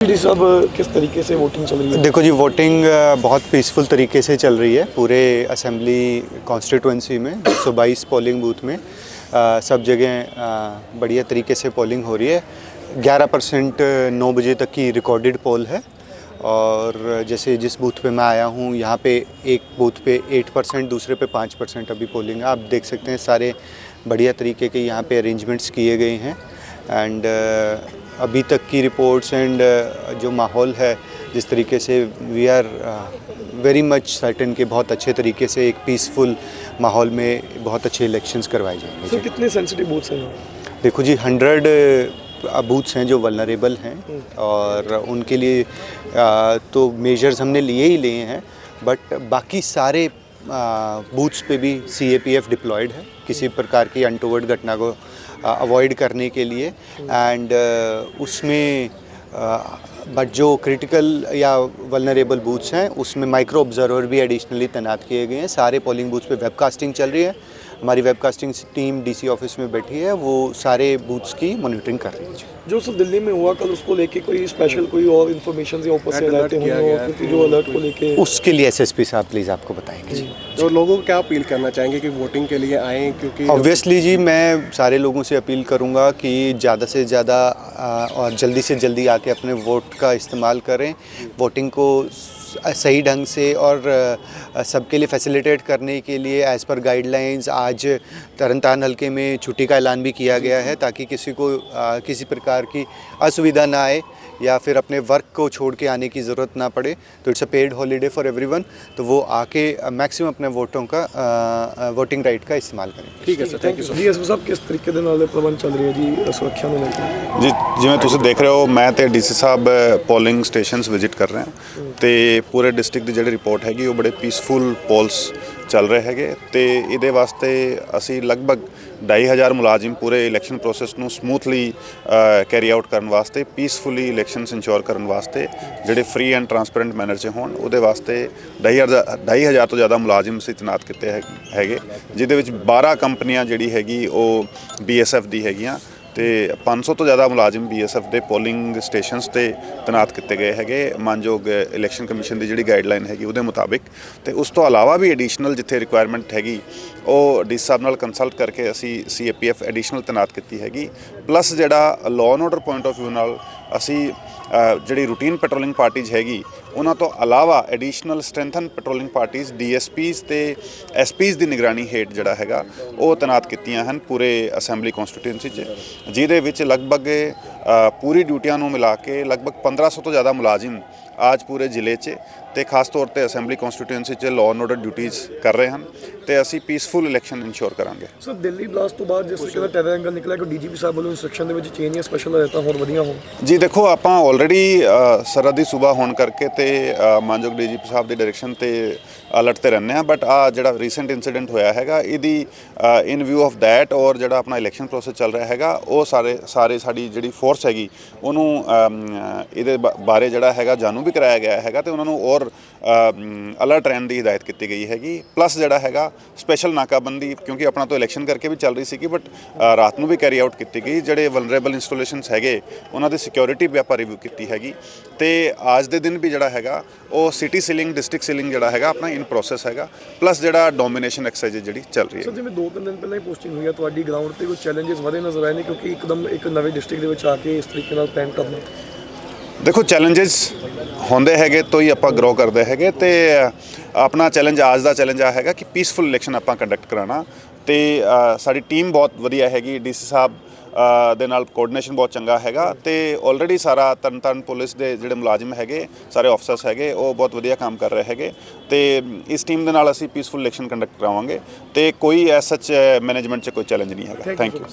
जी साहब किस तरीके से वोटिंग चल रही है? देखो जी वोटिंग बहुत पीसफुल तरीके से चल रही है पूरे असेंबली कॉन्स्टिट्यूंसी में 122 पोलिंग बूथ में। अ, सब जगह बढ़िया तरीके से पोलिंग हो रही है। 11 परसेंट नौ बजे तक की रिकॉर्डेड पोल है। और जैसे जिस बूथ पे मैं आया हूँ यहाँ पे एक बूथ पे 8 परसेंट दूसरे पे 5 परसेंट अभी पोलिंग है। आप देख सकते हैं सारे बढ़िया तरीके के यहाँ पे अरेंजमेंट्स किए गए हैं। एंड अभी तक की रिपोर्ट्स एंड जो माहौल है जिस तरीके से we are very much certain के बहुत अच्छे तरीके से एक पीसफुल माहौल में बहुत अच्छे इलेक्शंस करवाए जाएँगे। सर कितने सेंसिटिव बूथ्स हैं देखो जी हंड्रेड बूथ्स हैं जो वलनरेबल हैं और उनके लिए अ, तो मेजर्स हमने लिए ही लिए हैं बट बाकी सारे बूथ्स पे भी C A P F deployed है। किसी प्रकार की अनटोवर्ड घटना को अवॉइड करने के लिए। एंड उसमें बट जो क्रिटिकल या वलनरेबल बूथ्स हैं, उसमें माइक्रो ऑब्जर्वर भी एडिशनली तैनात किए गए हैं। सारे पोलिंग बूथ्स पे वेबकास्टिंग चल रही है। हमारी वेबकास्टिंग टीम डीसी ऑफ़िस में बैठी है वो सारे बूथ्स की मॉनिटरिंग कर रही है। जो सर दिल्ली में हुआ कल उसको लेके कोई स्पेशल कोई और इन्फॉर्मेशन या ऊपर से अलर्ट हुए जो अलर्ट को लेके। उसके लिए एसएसपी साहब प्लीज़ आपको बताएँगे। जी। तो लोगों को क्या अपील करना चाहेंगे कि वोटिंग के लिए आएँ? क्योंकि ऑब्वियसली जी मैं सारे लोगों से अपील करूँगा कि ज़्यादा से ज़्यादा और जल्दी से जल्दी आके अपने वोट का इस्तेमाल करें। वोटिंग को सही ढंग से और आ, सबके लिए फैसिलिटेट करने के लिए एज़ पर गाइडलाइंस आज तरनतारन हल्के में छुट्टी का ऐलान भी किया गया है ताकि किसी को आ, किसी प्रकार की असुविधा ना आए या फिर अपने वर्क को छोड़ के आने की ज़रूरत ना पड़े तो it's a paid holiday for everyone तो वो आके मैक्सिमम अपने वोटों का वोटिंग राइट का इस्तेमाल करें ਠੀਕ ਹੈ ਸਰ ਥੈਂਕ ਯੂ ਜੀ ਐਸਪੀ ਸਾਹਿਬ ਕਿਸ ਤਰੀਕੇ ਦੇ ਨਾਲ ਪ੍ਰਬੰਧ ਚੱਲ ਰਹੀ ਹੈ ਜੀ ਸੁਰੱਖਿਆ ਨੂੰ ਲੈ ਕੇ ਜੀ ਜਿਵੇਂ ਤੁਸੀਂ ਦੇਖ ਰਹੇ ਹੋ ਮੈਂ ਤੇ ਡੀਸੀ ਸਾਹਿਬ ਪੋਲਿੰਗ ਸਟੇਸ਼ਨਸ ਵਿਜ਼ਿਟ ਕਰ ਰਹੇ ਹਾਂ ਤੇ ਪੂਰੇ ਡਿਸਟ੍ਰਿਕਟ ਦੀ ਜਿਹੜੀ ਰਿਪੋਰਟ ਹੈਗੀ, ਉਹ ਬੜੇ ਪੀਸਫੁਲ ਪੋਲਸ ਚੱਲ ਰਹੇ ਹੈਗੇ ਤੇ ਇਹਦੇ ਵਾਸਤੇ ਅਸੀਂ ਲਗਭਗ 2500 ਮੁਲਾਜ਼ਮ ਪੂਰੇ ਇਲੈਕਸ਼ਨ ਪ੍ਰੋਸੈਸ ਨੂੰ ਸਮੂਥਲੀ ਕੈਰੀ ਆਊਟ ਕਰਨ ਵਾਸਤੇ ਪੀਸਫੁਲੀ ਇਲੈਕਸ਼ਨਸ ਇੰਸ਼ੋਰ ਕਰਨ ਵਾਸਤੇ ਜਿਹੜੇ ਫ੍ਰੀ ਐਂਡ ਟਰਾਂਸਪੇਰੈਂਟ ਮੈਨਰ 'ਚ ਹੋਣ, ਉਹਦੇ ਵਾਸਤੇ 2500 2500 ਤੋਂ ਜ਼ਿਆਦਾ ਮੁਲਾਜ਼ਮ ਅਸੀਂ ਤੈਨਾਤ ਕੀਤੇ ਹੈਗੇ ਜਿਹਦੇ ਵਿੱਚ 12 ਕੰਪਨੀਆਂ ਜਿਹੜੀ ਹੈਗੀ, ਉਹ ਬੀਐਸਐਫ ਦੀ ਹੈਗੀਆਂ ਤੇ 500 ਤੋਂ ਜ਼ਿਆਦਾ ਮੁਲਾਜ਼ਮ ਬੀਐਸਐਫ ਦੇ ਪੋਲਿੰਗ ਸਟੇਸ਼ਨਸ ਤੇ ਤੈਨਾਤ ਕੀਤੇ ਗਏ ਹੈਗੇ। ਮਾਨਯੋਗ ਇਲੈਕਸ਼ਨ ਕਮਿਸ਼ਨ ਦੀ ਜਿਹੜੀ ਗਾਈਡਲਾਈਨ ਹੈਗੀ ਉਹਦੇ ਮੁਤਾਬਿਕ। ਤੇ ਉਸ ਤੋਂ ਇਲਾਵਾ ਵੀ ਐਡੀਸ਼ਨਲ ਜਿੱਥੇ ਰਿਕੁਆਇਰਮੈਂਟ ਹੈਗੀ, ਉਹ ਡੀ ਸਾਹਿਬ ਨਾਲ ਕੰਸਲਟ ਕਰਕੇ ਅਸੀਂ ਸੀਏਪੀਐਫ ਐਡੀਸ਼ਨਲ ਤੈਨਾਤ ਕੀਤੀ ਹੈਗੀ। ਪਲੱਸ ਜਿਹੜਾ law and order point of View ਨਾਲ ਅਸੀਂ ਜਿਹੜੀ ਰੂਟੀਨ ਪੈਟਰੋਲਿੰਗ ਪਾਰਟੀਜ਼ ਹੈਗੀ, ਉਹਨਾਂ ਤੋਂ ਇਲਾਵਾ additional strengthen patrolling parties DSPs ਤੇ ਐਸਪੀਜ਼ ਦੀ ਨਿਗਰਾਨੀ ਹੇਠ ਜਿਹੜਾ ਹੈਗਾ, ਉਹ ਤੈਨਾਤ ਕੀਤੀਆਂ ਹਨ ਪੂਰੇ ਅਸੈਂਬਲੀ ਕਨਸਟੀਟਿਊਂਸੀ 'ਚ, ਜਿਹਦੇ ਵਿੱਚ ਲਗਭਗ ਪੂਰੀ ਡਿਊਟੀਆਂ ਨੂੰ ਮਿਲਾ ਕੇ ਲਗਭਗ 1500 ਤੋਂ ਜ਼ਿਆਦਾ ਮੁਲਾਜ਼ਮ ਅੱਜ ਪੂਰੇ ਜ਼ਿਲ੍ਹੇ 'ਚ ਤੇ ਖਾਸ ਤੌਰ ਤੇ ਅਸੈਂਬਲੀ ਕਨਸਟੀਟਿਊਂਸੀ 'ਚ ਲਾਅ ਐਂਡ ਆਰਡਰ ਡਿਊਟੀਆਂ ਕਰ ਰਹੇ ਹਨ ਤੇ ਅਸੀਂ ਪੀਸਫੁਲ ਇਲੈਕਸ਼ਨ ਇਨਸ਼ੋਰ ਕਰਾਂਗੇ ਸਰ ਦਿੱਲੀ ਬਲਾਸਟ ਤੋਂ ਬਾਅਦ ਜਿਸ ਤਰੀਕੇ ਦਾ ਟੈਰਰ ਐਂਗਲ ਨਿਕਲਿਆ ਕਿ ਡੀਜੀਪੀ ਸਾਹਿਬ ਵੱਲੋਂ ਇਨਸਟਰਕਸ਼ਨ ਦੇ ਵਿੱਚ ਚੇਂਜ ਜਾਂ ਸਪੈਸ਼ਲ ਹਦਾਇਤਾਂ ਹੋਰ ਵਧੀਆਂ ਹੋਣ ਜੀ ਦੇਖੋ ਆਪਾਂ ਆਲਰੇਡੀ ਸਰਹੱਦੀ ਸੂਬਾ ਹੋਣ ਕਰਕੇ ਤੇ ਮਾਨਯੋਗ ਡੀਜੀਪੀ ਸਾਹਿਬ ਦੀ ਡਾਇਰੈਕਸ਼ਨ ਤੇ ਅਲਰਟ ਤੇ ਰਹਿੰਦੇ ਆ ਬਟ ਆ ਜਿਹੜਾ ਰੀਸੈਂਟ ਇਨਸੀਡੈਂਟ ਹੋਇਆ ਹੈਗਾ ਇਹਦੀ ਇਨ ਵਿਊ ਆਫ ਦੈਟ ਔਰ ਜਿਹੜਾ ਆਪਣਾ ਇਲੈਕਸ਼ਨ ਪ੍ਰੋਸੈਸ ਚੱਲ ਰਿਹਾ ਹੈਗਾ ਉਹ ਸਾਰੇ ਸਾਰੇ ਸਾਡੀ ਜਿਹੜੀ ਫੋਰਸ ਹੈਗੀ ਉਹਨੂੰ ਇਹਦੇ ਬਾਰੇ ਜਿਹੜਾ ਹੈਗਾ ਜਾਣੂ ਵੀ ਕਰਾਇਆ ਗਿਆ ਹੈਗਾ ਤੇ ਉਹਨਾਂ ਨੂੰ ਔਰ ਅਲਰਟ ਰਹਿਣ ਦੀ ਹਦਾਇਤ ਕੀਤੀ ਗਈ ਹੈਗੀ। ਪਲੱਸ ਜਿਹੜਾ ਹੈਗਾ ਸਪੈਸ਼ਲ ਨਾਕਾਬੰਦੀ ਕਿਉਂਕਿ ਆਪਣਾ ਤੋਂ ਇਲੈਕਸ਼ਨ ਕਰਕੇ ਵੀ ਚੱਲ ਰਹੀ ਸੀਗੀ ਬਟ ਰਾਤ ਨੂੰ ਵੀ ਕੈਰੀ ਆਊਟ ਕੀਤੀ ਗਈ। ਜਿਹੜੇ ਵਲਨਰੇਬਲ ਇੰਸਟਾਲੇਸ਼ਨਸ ਹੈਗੇ ਉਹਨਾਂ ਦੀ ਸਿਕਿਉਰਿਟੀ ਵੀ ਆਪਾਂ ਰਿਵਿਊ ਕੀਤੀ ਹੈਗੀ। ਤੇ ਅੱਜ ਦੇ ਦਿਨ ਵੀ ਜਿਹੜਾ ਹੈਗਾ ਉਹ ਸਿਟੀ ਸੀਲਿੰਗ ਡਿਸਟ੍ਰਿਕਟ ਸੀਲਿੰਗ ਜਿਹੜਾ ਹੈਗਾ ਆਪਣਾ ਇਨ ਪ੍ਰੋਸੈਸ ਹੈਗਾ। ਪਲੱਸ ਜਿਹੜਾ ਡੋਮੀਨੇਸ਼ਨ ਐਕਸਰਸਾਈਜ਼ ਜਿਹੜੀ ਚੱਲ ਰਹੀ ਸਰ ਹੈ ਜਿਵੇਂ ਦੋ ਤਿੰਨ ਦਿਨ ਪਹਿਲਾਂ ਹੀ ਪੋਸਟਿੰਗ ਹੋਈ ਹੈ ਤੁਹਾਡੀ ਗਰਾਊਂਡ ਤੇ ਕੋਈ ਚੈਲੰਜਸ ਵਧੇ ਨਜ਼ਰ ਆਏ ਨੇ? ਕਿਉਂਕਿ ਇੱਕਦਮ ਇੱਕ ਨਵੇਂ ਡਿਸਟ੍ਰਿਕਟ ਦੇ ਵਿੱਚ ਆ ਕੇ ਇਸ ਤਰੀਕੇ ਨਾਲ ਪਲਾਨ ਕਰਨਾ। ਦੇਖੋ ਚੈਲੰਜਸ ਹੁੰਦੇ ਹੈਗੇ ਤੋਂ ਹੀ ਆਪਾਂ ਗਰੋ ਕਰਦੇ ਹੈਗੇ ਤੇ ਆਪਣਾ ਚੈਲੰਜ ਅੱਜ ਦਾ ਚੈਲੰਜ ਆ ਹੈਗਾ ਕਿ ਪੀਸਫੁਲ ਇਲੈਕਸ਼ਨ ਆਪਾਂ ਕੰਡਕਟ ਕਰਾਣਾ ਤੇ ਸਾਡੀ ਟੀਮ ਬਹੁਤ ਵਧੀਆ ਹੈਗੀ ਡੀਸੀ ਸਾਹਿਬ ਦੇ ਨਾਲ ਕੋਆਰਡੀਨੇਸ਼ਨ ਬਹੁਤ ਚੰਗਾ ਹੈਗਾ ਤੇ ਆਲਰੇਡੀ ਸਾਰਾ ਤਰਨਤਾਰਨ ਪੁਲਿਸ ਦੇ ਜਿਹੜੇ ਮੁਲਾਜ਼ਮ ਹੈਗੇ ਸਾਰੇ ਅਫਸਰਸ ਹੈਗੇ ਉਹ ਬਹੁਤ ਵਧੀਆ ਕੰਮ ਕਰ ਰਹੇ ਹੈਗੇ ਤੇ ਇਸ ਟੀਮ ਦੇ ਨਾਲ ਅਸੀਂ ਪੀਸਫੁਲ ਇਲੈਕਸ਼ਨ ਕੰਡਕਟ ਕਰਾਵਾਂਗੇ ਤੇ ਕੋਈ ਐਸ ਸੱਚ ਮੈਨੇਜਮੈਂਟ 'ਚ ਕੋਈ ਚੈਲੰਜ ਨਹੀਂ ਹੈਗਾ। Thank you